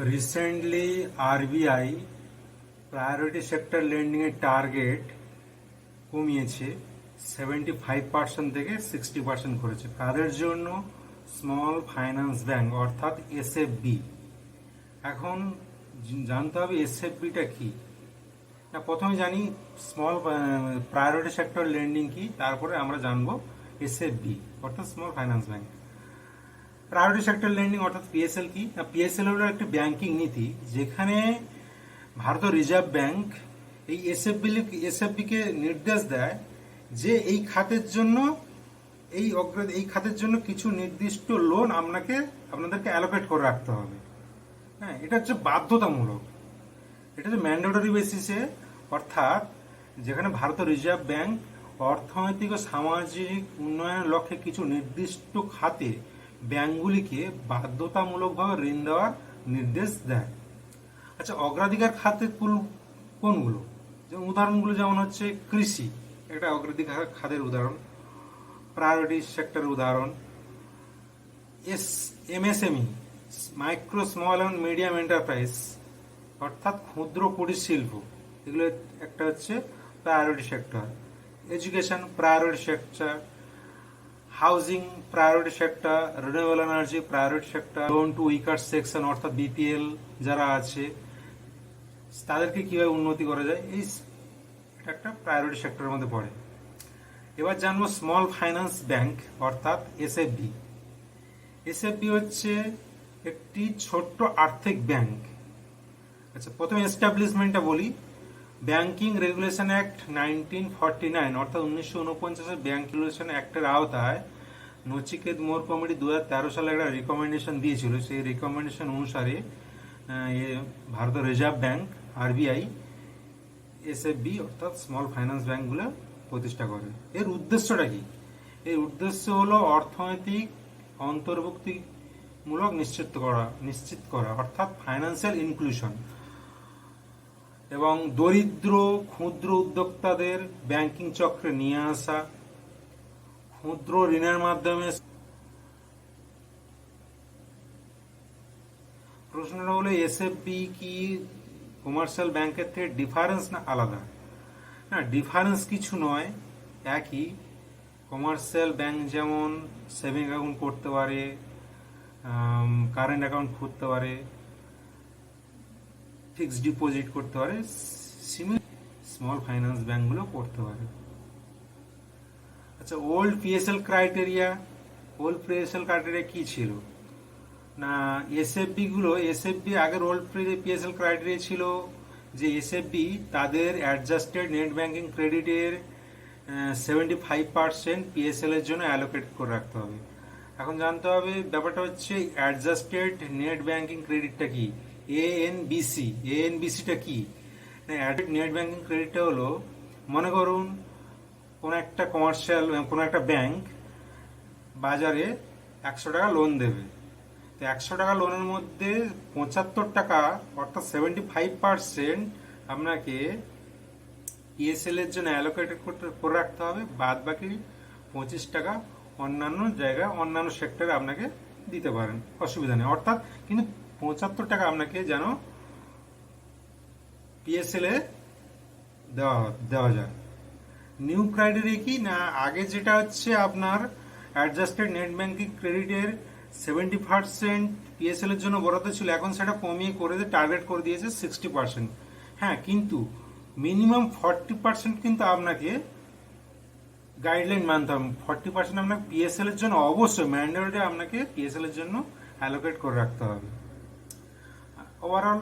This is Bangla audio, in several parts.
Recently RBI priority sector lending এর টার্গেট কমিয়েছে সেভেন্টি ফাইভ পার্সেন্ট থেকে সিক্সটি পার্সেন্ট করেছে। কাদের জন্য? স্মল ফাইন্যান্স ব্যাংক অর্থাৎ এসএফবি এখন জানতে হবে এসএফবিটা কি? না, প্রথমে জানি স্মল প্রায়োরিটি সেক্টর লেন্ডিং কি, তারপরে আমরা জানব এসএফবি অর্থাৎ small finance bank priority sector lending অর্থাৎ পিএসএল কি? পিএসএল হলো একটি ব্যাংকিং নীতি যেখানে ভারতীয় রিজার্ভ ব্যাংক এই এসএফবি এসএফবি কে নির্দেশ দেয় যে এই খাতের জন্য, এই অগ্র, এই খাতের জন্য কিছু নির্দিষ্ট লোন আপনাকে, আপনাদেরকে অ্যালোকেট করে রাখতে হবে। হ্যাঁ এটা হচ্ছে বাধ্যতামূলক। এটা হচ্ছে ম্যান্ডেটরি বেসিসে অর্থাৎ যেখানে ভারতীয় রিজার্ভ ব্যাংক অর্থনৈতিক ও সামাজিক উন্নয়নের লক্ষ্যে কিছু নির্দিষ্ট খাতে ব্যাংকগুলিকে বাধ্যতামূলকভাবে ঋণ দেওয়ার নির্দেশ দেয়। আচ্ছা অগ্রাধিকার খাতে কুল- কোনগুলো? যেমন উদাহরণগুলো যেমন হচ্ছে কৃষি, একটা অগ্রাধিকার খাতের উদাহরণ। প্রায়োরিটি সেক্টরের উদাহরণ। S, MSME, micro, small and medium enterprise, অর্থাৎ ক্ষুদ্র কুটির শিল্প। এগুলো একটা হচ্ছে priority sector. Education priority sector housing priority sector renewable energy priority sector loan to weaker section অর্থাৎ বিপিএল যারা আছে, তাদেরকে কীভাবে উন্নতি করা যায়, এই একটা প্রায়োরিটি সেক্টরের মধ্যে পড়ে। এবার জানব স্মল ফাইন্যান্স ব্যাংক অর্থাৎ এসএফবি এসএফবি হচ্ছে একটি ছোট্ট আর্থিক ব্যাংক আচ্ছা প্রথমে এস্টাবলিশমেন্টটা বলি। Banking regulation act nineteen forty nine অর্থাৎ উনিশশো উনপঞ্চাশের ব্যাংক রেগুলেশন অ্যাক্টের আওতায় নচিকেত মোর কমিটি দু তেরো সালে একটা রিকমেন্ডেশন দিয়েছিল। সেই রিকমেন্ডেশন অনুসারে ভারতের রিজার্ভ ব্যাংক আরবিআই এসএফবি অর্থাৎ স্মল ফাইন্যান্স ব্যাঙ্কগুলো প্রতিষ্ঠা করে। এর উদ্দেশ্যটা কি? এর উদ্দেশ্য হলো অর্থনৈতিক অন্তর্ভুক্তিমূলক নিশ্চিত করা নিশ্চিত করা, অর্থাৎ ফাইন্যান্সিয়াল ইনক্লুশন এবং দরিদ্র, ক্ষুদ্র উদ্যোক্তাদের ব্যাংকিং চক্রে নিয়ে আসা, ক্ষুদ্র ঋণের মাধ্যমে প্রশ্নটা হলো এসএফবি কি কমার্শিয়াল ব্যাংকের থেকে ডিফারেন্স না আলাদা? না ডিফারেন্স কিছু নয়, একই। কমার্শিয়াল ব্যাংক যেমন সেভিং অ্যাকাউন্ট করতে পারে কারেন্ট অ্যাকাউন্ট খুলতে পারে ফিক্সড ডিপোজিট করতে পারে স্মল ফাইন্যান্স ব্যাংকগুলো করতে পারে। আচ্ছা old PSL criteria old PSL criteria কি ছিল? না এসএফবি গুলো এসএফবি আগের ওল্ড পিএসএল ক্রাইটেরিয়া ছিল যে এসএফবি তাদের অ্যাডজাস্টেড নেট ব্যাংকিং ক্রেডিটের সেভেন্টি ফাইভ পার্সেন্ট পিএসএল এর জন্য অ্যালোকেট করে রাখতে হবে। এখন জানতে হবে ব্যাপারটা হচ্ছে অ্যাডজাস্টেড নেট ব্যাংকিং ক্রেডিটটা কি? এএনবিসি এএনবিসিটা কি? নেট ব্যাংকিং ক্রেডিটটা হলো, মনে করুন কোন একটা কমার্শিয়াল কোন একটা ব্যাংক বাজারে একশো টাকা লোন দেবে। তো একশো টাকা লোনের মধ্যে পঁচাত্তর টাকা, অর্থাৎ সেভেন্টি ফাইভ পার্সেন্ট আপনাকে পিএসএল এর জন্য অ্যালোকেটেড করতে, করে রাখতে হবে। বাদ বাকি পঁচিশ টাকা অন্যান্য জায়গায়, অন্যান্য সেক্টরে আপনাকে দিতে পারেন। অসুবিধা নেই। অর্থাৎ কিন্তু পঁচাত্তর টাকা আপনাকে যেন পিএসএল এ দেওয়া দেওয়া যায়। নিউ ক্রাইটেরিয়া কি? না, আগে যেটা হচ্ছে আপনার অ্যাডজাস্টেড নেট ব্যাংকিং ক্রেডিটের সেভেন্টি পার্সেন্ট পিএসএল এর জন্য বরাদ্দ ছিল, এখন সেটা কমিয়ে করে দিয়ে টার্গেট করে দিয়েছে সিক্সটি পার্সেন্ট হ্যাঁ কিন্তু মিনিমাম ফর্টি পার্সেন্ট কিন্তু আপনাকে গাইডলাইন মানতে হবে। ফর্টি পার্সেন্ট আপনাকে পিএসএল এর জন্য অবশ্যই ম্যান্ডেটরি আপনাকে পিএসএল এর জন্য অ্যালোকেট করে রাখতে হবে। ওভারঅল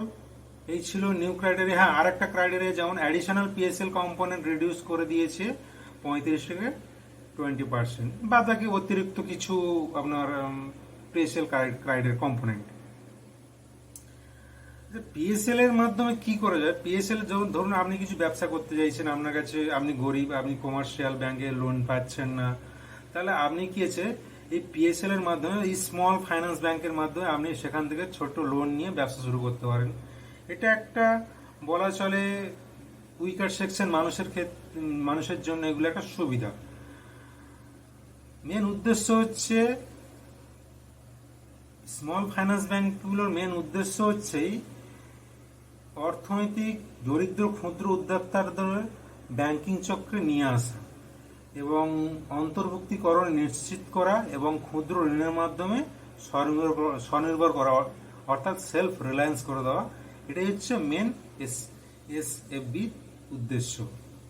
এই ছিল নিউ ক্রাইটেরিয়া হ্যাঁ আর একটা ক্রাইটেরিয়া যেমন অ্যাডিশনাল পিএসএল কম্পোনেন্ট রিডিউস করে দিয়েছে পঁয়ত্রিশ থেকে টোয়েন্টি পার্সেন্ট বাদ বাকি অতিরিক্ত কিছু আপনার পিএসএল ক্রাইটের কম্পোনেন্ট পিএসএল এর মাধ্যমে কি করা যায়? পিএসএল যখন ধরুন, আপনি কিছু ব্যবসা করতে চাইছেন, আপনার কাছে আপনি গরিব, আপনি কমার্শিয়াল ব্যাংকে লোন পাচ্ছেন না। তাহলে আপনি কি আছে? এই পিএসএল এর মাধ্যমে স্মল ফাইন্যান্স ব্যাংকের মাধ্যমে আপনি সেখান থেকে ছোট লোন নিয়ে ব্যবসা শুরু করতে পারেন। এটা একটা বলা চলে উইকার সেকশন মানুষের ক্ষেত্রে মানুষের জন্য এগুলো একটা সুবিধা। মেন উদ্দেশ্য হচ্ছে স্মল ফাইন্যান্স ব্যাংকগুলোর মেন উদ্দেশ্য হচ্ছেই অর্থনৈতিক দরিদ্র ক্ষুদ্র উদ্যোক্তাদের ব্যাংকিং চক্রে নিয়ে আসা। এবং অন্তর্ভুক্তিকরণ নিশ্চিত করা এবং ক্ষুদ্র ঋণের মাধ্যমে স্বনির্ভর স্বনির্ভর করা, অর্থাৎ সেলফ রিলায়েন্স করে দেওয়া। এটাই হচ্ছে মেন এস এস এফ উদ্দেশ্য।